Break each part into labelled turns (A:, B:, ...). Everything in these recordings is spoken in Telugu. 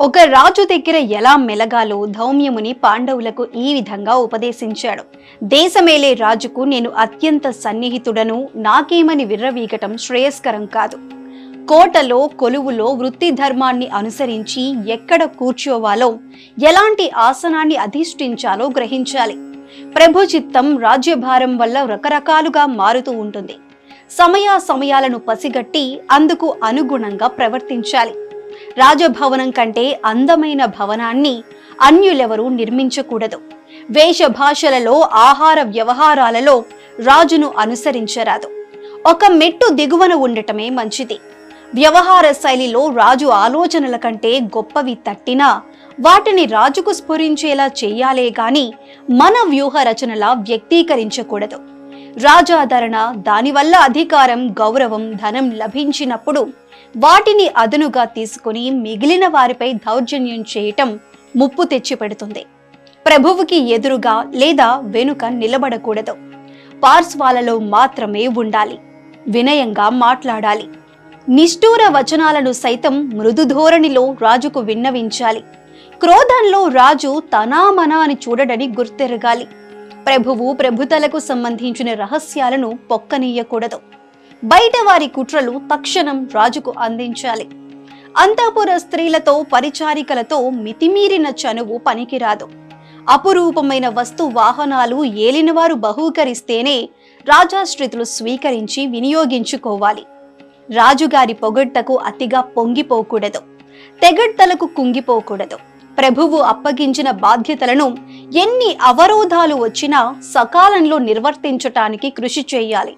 A: ఒక రాజు దగ్గర ఎలా మెలగాలో ధౌమ్యముని పాండవులకు ఈ విధంగా ఉపదేశించాడు. దేశమేలే రాజుకు నేను అత్యంత సన్నిహితుడను నాకేమని విర్రవీగటం శ్రేయస్కరం కాదు. కోటలో కొలువులో వృత్తి ధర్మాన్ని అనుసరించి ఎక్కడ కూర్చోవాలో ఎలాంటి ఆసనాన్ని అధిష్ఠించాలో గ్రహించాలి. ప్రభు చిత్తం రాజ్యభారం వల్ల రకరకాలుగా మారుతూ ఉంటుంది. సమయా సమయాలను పసిగట్టి అందుకు అనుగుణంగా ప్రవర్తించాలి. రాజభవనం కంటే అందమైన భవనాన్ని అన్యులెవరూ నిర్మించకూడదు. వేషభాషలలో ఆహార వ్యవహారాలలో రాజును అనుసరించరాదు. ఒక మెట్టు దిగువన ఉండటమే మంచిది. వ్యవహార శైలిలో రాజు ఆలోచనల కంటే గొప్పవి తట్టినా వాటిని రాజుకు స్ఫురించేలా చేయాలే గాని మన వ్యూహ రచనలా వ్యక్తీకరించకూడదు. రాజాదరణ దానివల్ల అధికారం గౌరవం ధనం లభించినప్పుడు వాటిని అదనుగా తీసుకుని మిగిలిన వారిపై దౌర్జన్యం చేయటం ముప్పు తెచ్చిపెడుతుంది. ప్రభువుకి ఎదురుగా లేదా వెనుక నిలబడకూడదు. పార్శ్వాలలో మాత్రమే ఉండాలి. వినయంగా మాట్లాడాలి. నిష్ఠూర వచనాలను సైతం మృదు ధోరణిలో రాజుకు విన్నవించాలి. క్రోధంలో రాజు తనామనా అని చూడడని గుర్తెరగాలి. ప్రభువు ప్రభుతలకు సంబంధించిన రహస్యాలను పొక్కనీయకూడదు. బయట వారి కుట్రలు తక్షణం రాజుకు అందించాలి. అంతఃపుర స్త్రీలతో పరిచారికలతో మితిమీరిన చనువు పనికిరాదు. అపురూపమైన వస్తు వాహనాలు ఏలినవారు బహూకరిస్తేనే రాజాశ్రితులు స్వీకరించి వినియోగించుకోవాలి. రాజుగారి పొగడ్తకు అతిగా పొంగిపోకూడదు. తెగడ్తలకు కుంగిపోకూడదు. ప్రభువు అప్పగించిన బాధ్యతలను ఎన్ని అవరోధాలు వచ్చినా సకాలంలో నిర్వర్తించటానికి కృషి చేయాలి.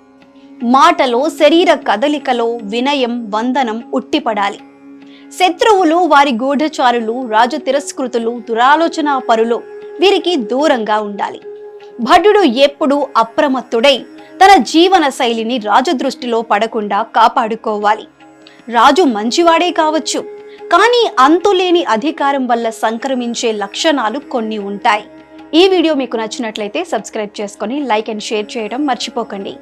A: మాటలో శరీర కదలికలో వినయం వందనం ఉట్టిపడాలి. శత్రువులు వారి గూఢచారులు రాజతిరస్కృతులు తిరస్కృతులు పరులు వీరికి దూరంగా ఉండాలి. భటుడు ఎప్పుడూ అప్రమత్తుడై తన జీవన శైలిని రాజదృష్టిలో పడకుండా కాపాడుకోవాలి. రాజు మంచివాడే కావచ్చు. కానీ అంతులేని అధికారం వల్ల సంక్రమించే లక్షణాలు కొన్ని ఉంటాయి. ఈ వీడియో మీకు నచ్చినట్లయితే సబ్స్క్రైబ్ చేసుకొని లైక్ అండ్ షేర్ చేయడం మర్చిపోకండి.